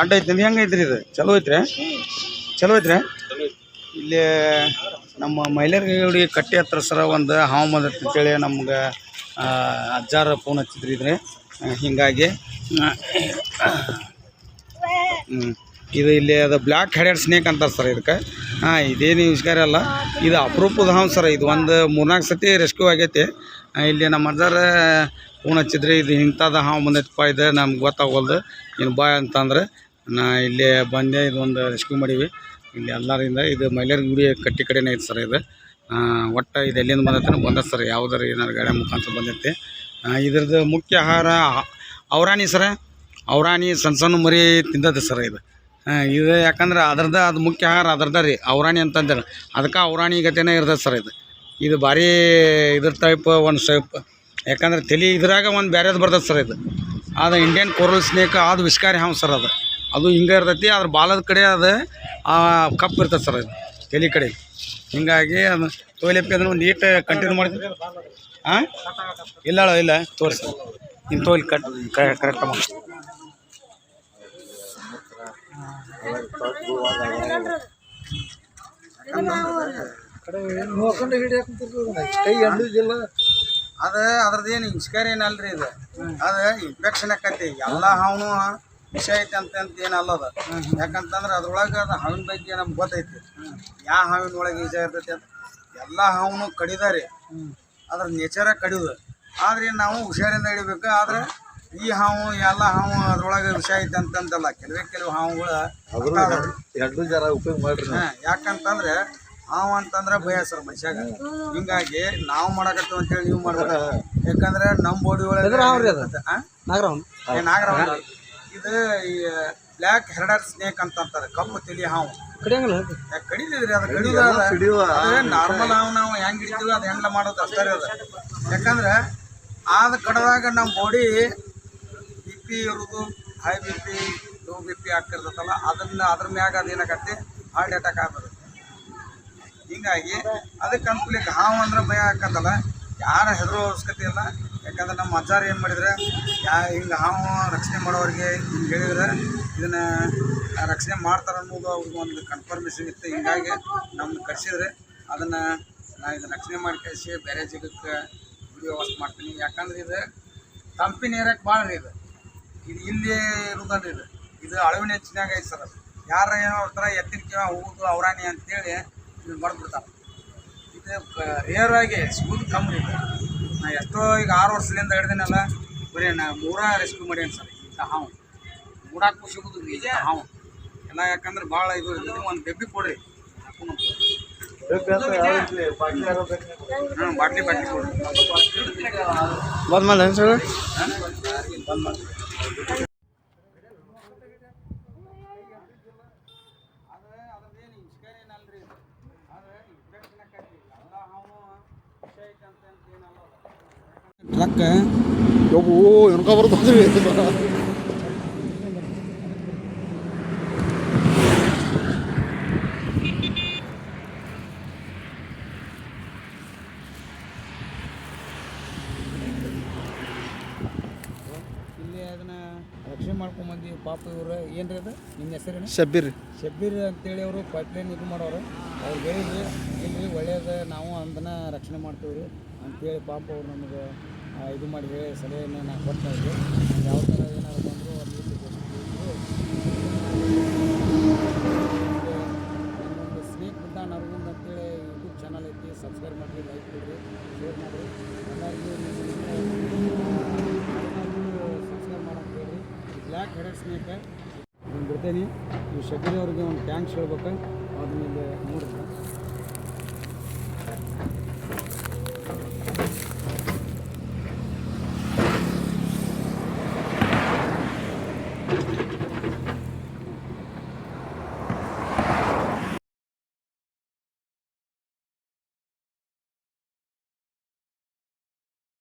ಅಡ್ಡ ಐತಿ ಹೆಂಗೆ ಐತ್ರಿ ಇದು? ಚಲೋ ಐತ್ರಿ? ಚಲೋ ಐತ್ರಿ? ಇಲ್ಲಿ ನಮ್ಮ ಮಹಿಳೆಯರಿಗೆ ಕಟ್ಟಿ ಹತ್ರ ಸರ ಒಂದು ಹಾವು ಬಂದೈತಿ ಅಂತೇಳಿ ನಮ್ಗೆ ಅಜ್ಜಾರ ಫೋನ್ ಹಚ್ಚಿದ್ರಿ ಇದ್ರೆ. ಹೀಗಾಗಿ. ಇದು ಇಲ್ಲಿ ಅದು ಬ್ಲ್ಯಾಕ್ ಹೆಡೆಡ್ ಸ್ನೇಕ್ ಅಂತಾರೆ ಸರ್ ಇದಕ್ಕೆ. ಹಾಂ ಇದೇನು ವಿಷಯ ಅಲ್ಲ. ಇದು ಅಪರೂಪದ ಹಾವು ಸರ್, ಇದು ಒಂದು ಮೂರ್ನಾಲ್ಕು ಸತಿ ರೆಸ್ಕ್ಯೂ ಆಗೈತಿ. ಇಲ್ಲಿ ನಮ್ಮ ಅಜ್ಜಾರ ಫೋನ್ ಹಚ್ಚಿದ್ರಿ, ಇದು ಇಂಥದ್ದು ಹಾವು ಬಂದೈತಪ್ಪ, ಇದು ನಮ್ಗೆ ಗೊತ್ತಾಗೋಲ್ದು. ಏನು ಬಾ ಅಂತಂದ್ರೆ ನಾ ಇಲ್ಲೇ ಬಂದೆ ಇದೊಂದು ರೆಸ್ಕ್ಯೂ ಮಾಡೀವಿ ಇಲ್ಲಿ ಎಲ್ಲರಿಂದ ಇದು ಮೈಲಾರ ಗುಡಿ ಕಟ್ಟಿ ಕಡೆನೇ ಐತೆ ಸರ್ ಇದು. ಒಟ್ಟು ಇದು ಎಲ್ಲಿಂದ ಬಂದೈತೆ ಬಂದ ಸರ್, ಯಾವ್ದಾರು ಏನಾರು ಗಾಡಿ ಮುಖಾಂತರ ಬಂದೈತೆ. ಇದ್ರದ್ದು ಮುಖ್ಯ ಆಹಾರ ಔರಾಣಿ ಸರ. ಔರಾಣಿ ಸಣ್ಣ ಸಣ್ಣ ಮರಿ ತಿಂದದ್ದು ಸರ್ ಇದು. ಇದು ಯಾಕಂದ್ರೆ ಅದ್ರದ್ದು ಅದು ಮುಖ್ಯ ಆಹಾರ, ಅದ್ರದ್ದು ರೀ ಔರಾಣಿ ಅಂತಂದ್ರೆ. ಅದಕ್ಕೆ ಔರಾಣಿ ಗತೆನೇ ಇರ್ತದೆ ಸರ್ ಇದು. ಇದು ಭಾರಿ ಇದ್ರ ಟೈಪ್ ಒಂದು ಶೇಪ್ ಯಾಕಂದ್ರೆ ತಲೆ ಇದ್ರಾಗ ಒಂದು ಬ್ಯಾರೇದು ಬರ್ತದೆ ಸರ್ ಇದು. ಅದು ಇಂಡಿಯನ್ ಕೋರಲ್ ಸ್ನೇಕ್ ಅದು ವಿಷ್ಕಾರಿ ಹಾವು ಸರ್ ಅದು. ಅದು ಹಿಂಗೆ ಇರ್ತೈತಿ, ಅದ್ರ ಬಾಲದ ಕಡೆ ಅದು ಕಪ್ಪು ಇರ್ತದೆ ಸರ್ ಅದು, ತಲೆ ಕಡೆ. ಹಿಂಗಾಗಿ ಅದು ತೊಯ್ಲಪ್ಪಿ ಅಂದ್ರೆ ಒಂದು ಈಟ್ ಕಂಟಿನ್ಯೂ ಮಾಡ್ತೀವಿ ಹಾಂ ಇಲ್ಲ ಇಲ್ಲ, ತೋರಿಸಿ. ನಿಮ್ಮ ತೊಯ್ಲಿ ಕಟ್ ಕರೆಕ್ಟ್ ಮಾಡಿ ಅದ ಅದ್ರದ್ದೇನು ಏನು ಏನಲ್ರಿ ಇದು? ಅದು ಇನ್ಫೆಕ್ಷನ್ ಆಕತಿ ಎಲ್ಲ ಹಾವನು ವಿಷ ಐತೆ ಅಂತ ಅಂತ ಏನಲ್ಲ ಅದು ಯಾಕಂತಂದ್ರೆ ಅದ್ರೊಳಗೆ ಅದು ಹಾವಿನ ಬಗ್ಗೆ ನಮ್ಗೆ ಗೊತ್ತೈತಿ. ಯಾವ ಹಾವಿನ ಒಳಗೆ ವಿಷ ಇರ್ತೈತಿ ಅಂತ. ಎಲ್ಲ ಹಾವನು ಕಡಿದಾರೆ. ಅದ್ರ ನೇಚರ ಕಡಿಯೋದು ಆದ್ರೆ ನಾವು ಹುಷಾರಿಂದ ಹಿಡಿಬೇಕು. ಆದ್ರೆ ಈ ಹಾವು ಎಲ್ಲ ಹಾವು ಅದ್ರೊಳಗೆ ವಿಷ ಐತೆ ಅಂತಂತಲ್ಲ ಕೆಲವೇ ಕೆಲವು ಹಾವುಗಳು ಜರ ಉಪಯೋಗ ಮಾಡ್ರಿ ಯಾಕಂತಂದ್ರೆ ಹಾವು ಅಂತಂದ್ರೆ ಭಯ ಸರ್ ಮನುಷ್ಯಾಗ. ಹಿಂಗಾಗಿ ನಾವು ಮಾಡಕತ್ತೀವಿ ಅಂತೇಳಿ ನೀವು ಮಾಡ್ಬೇಕು ಯಾಕಂದ್ರೆ ನಮ್ಮ ಬಾಡಿ ಒಳಗೆ? ನಾಗರಾವ್ ನಾಗರಾವ್ ಅಲ್ಲ. ಇದು ಈ ಬ್ಲ್ಯಾಕ್ ಹೆರಡರ್ ಸ್ನೇಕ್ ಅಂತ ಅಂತಾರೆ ಕಪ್ಪು ತಿಳಿ ಹಾವು. ಕಡಿಯಂಗಿಲ್ಲ ಯಾಕೆ ಕಡಿದಿದ್ರಿ ಅದು ಕಡಿಯೋದು ಹಿಡಿಯುವ ನಾರ್ಮಲ್ ಹಾವು ನಾವು ಹೆಂಗ್ ಹಿಡಿತೀವಿ ಅದು ಹೆಂಡ್ಲ ಮಾಡೋದು ಅಷ್ಟೇ ರೀ ಅದು. ಯಾಕಂದ್ರೆ ಆದ ಕಡದಾಗ ನಮ್ಮ ಬಾಡಿ ಬಿ ಪಿ ಇರೋದು high B P low B P ಆಗ್ತಿರ್ತೈತಲ್ಲ ಅದನ್ನ ಅದ್ರ ಮ್ಯಾಗ ಅದೇನಾಗತ್ತೆ ಹಾರ್ಟ್ ಅಟ್ಯಾಕ್ ಆಗ್ತದೆ. ಹಿಂಗಾಗಿ ಅದಕ್ಕೆ ಅನುಕೂಲಕ್ಕೆ ಹಾವು ಅಂದ್ರೆ ಭಯ ಆಕತ್ತಲ್ಲ. ಯಾರ ಹೆದರೋ ಅವಶ್ಯಕತೆ ಇಲ್ಲ. ಯಾಕಂದ್ರೆ ನಮ್ಮ ಅಜ್ಜಾರು ಏನು ಮಾಡಿದ್ರೆ ಯಾ, ಹಿಂಗೆ ಹಾವು ರಕ್ಷಣೆ ಮಾಡೋರಿಗೆ ಹಿಂಗೆ ಹೇಳಿದ್ರೆ ಇದನ್ನು ರಕ್ಷಣೆ ಮಾಡ್ತಾರೆ ಅನ್ನೋದು ಅವ್ರಿಗೆ ಒಂದು ಕನ್ಫರ್ಮೇಷನ್ ಇತ್ತು. ಹಿಂಗಾಗಿ ನಮ್ಮನ್ನು ಕರೆಸಿದ್ರೆ ಅದನ್ನು ನಾ ಇದನ್ನ ರಕ್ಷಣೆ ಮಾಡಿ ಕಳಿಸಿ, ಬೇರೆ ಜಾಗಕ್ಕೆ ವಿಡಿಯೋ ವ್ಯವಸ್ಥೆ ಮಾಡ್ತೀನಿ. ಯಾಕಂದ್ರೆ ಇದು ತಂಪಿನ ಏರಿಯಾಕ್ಕೆ ಭಾಳ ಇದು. ಇದು ಇಲ್ಲಿ ಇರುದಲ್ಲ ಇದು. ಇದು ಅಳವಿನ ಹೆಚ್ಚಿನಾಗ ಐತೆ ಸರ್ ಯಾರ ಏನೋ ಅವ್ರ ಎತ್ತಿನ ಕಿವ ಹೋಗುದು ಅವರಾಣಿ ಅಂತೇಳಿ ಇದು ಬರ್ದ್ಬಿಡ್ತಾರೆ ಇದು ರೇರ್ ಆಗಿ ಸಿಗೋದು ಕಮ್ಮಿ ಇದು. ನಾ ಎಷ್ಟೋ ಈಗ ಆರು ವರ್ಷದಿಂದ ಹಿಡ್ದಿನಲ್ಲ ಬರೀ ನಾ ಮೂರ ರೆಸ್ಕ್ಯೂ ಮಾಡ್ಯಾನ ಸರ್ ಇಂಥ ಹಾವು ಮೂಡಾಕ್ ಸಿಗುದು ನಿಜ. ಹಾವು ಎಲ್ಲ ಯಾಕಂದ್ರೆ ಭಾಳ ಇದು ಒಂದು ಬೆಬ್ಬಿ ಕೊಡ್ರಿ. ಹಾಂ ಬಾಟ್ಲಿ ಬಾಟ್ಲಿ ಕೊಡ್ರಿ. ಬಂದ್ ಮೇಲೆ ಸರ್? ಬಂದ್ ಮಾಡಿ ಟ್ರಕ್ ಯಬ್ಬು ಎನ್ಕೊ ಬರ್ತದ್ರಿ ಇಲ್ಲಿ ಅದನ್ನ ರಕ್ಷಣೆ ಮಾಡ್ಕೊಂಡ್ ಬಂದಿ ಪಾಪ ಇವ್ರು. ಏನ್ರಿ ಅದು? ನಿಮ್ಮ ಹೆಸರೇನು? ಶಬ್ಬೀರ್ ಶಬ್ಬೀರ್ ಅಂತೇಳಿ ಅವರು ಪೈಪ್ಲೈನ್ ಇದು ಮಾಡೋರು. ಅವ್ರು ಹೇಳಿದ್ರು ಇಲ್ಲಿ ಒಳ್ಳೇದು ನಾವು ಅದನ್ನ ರಕ್ಷಣೆ ಮಾಡ್ತೀವಿ ರೀ ಅಂತೇಳಿ ಪಾಪ ಅವ್ರು ನಮಗೆ ಇದು ಮಾಡಿ ಹೇಳಿ ಸಲಹೆಯನ್ನು ನಾನು ಕೊಡ್ತಾ ಇದ್ದೆ. ಯಾವ ಥರ ಏನಾದರೂ ಬಂದರು ನನ್ನೊಂದು ಸ್ನೇಕ್ ಬುದ್ಧಾನ್ ಅರವಿಂದ್ ಅಂತೇಳಿ ಯೂಟ್ಯೂಬ್ ಚಾನಲ್ ಐತಿ ಸಬ್ಸ್ಕ್ರೈಬ್ ಮಾಡಿರಿ ಲೈಕ್ ಕೊಡಿರಿ ಶೇರ್ ಮಾಡಿರಿ. ಎಲ್ಲರಿಗೂ ಸಬ್ಸ್ಕ್ರೈಬ್ ಮಾಡೋಕ್ಕೆ ಹೇಳಿ. ಬ್ಲ್ಯಾಕ್ ಹೆಡೆಡ್ ಸ್ನೇಕ್ ನಾನು ಬಿಡ್ತೇನೆ ಈ ಶಬೀರ್ ಅವ್ರಿಗೆ ಒಂದು ಟ್ಯಾಂಕ್ಸ್ ಹೇಳ್ಬೇಕು. ಅದ್ರ ಮೇಲೆ ನೋಡ್ರಿ.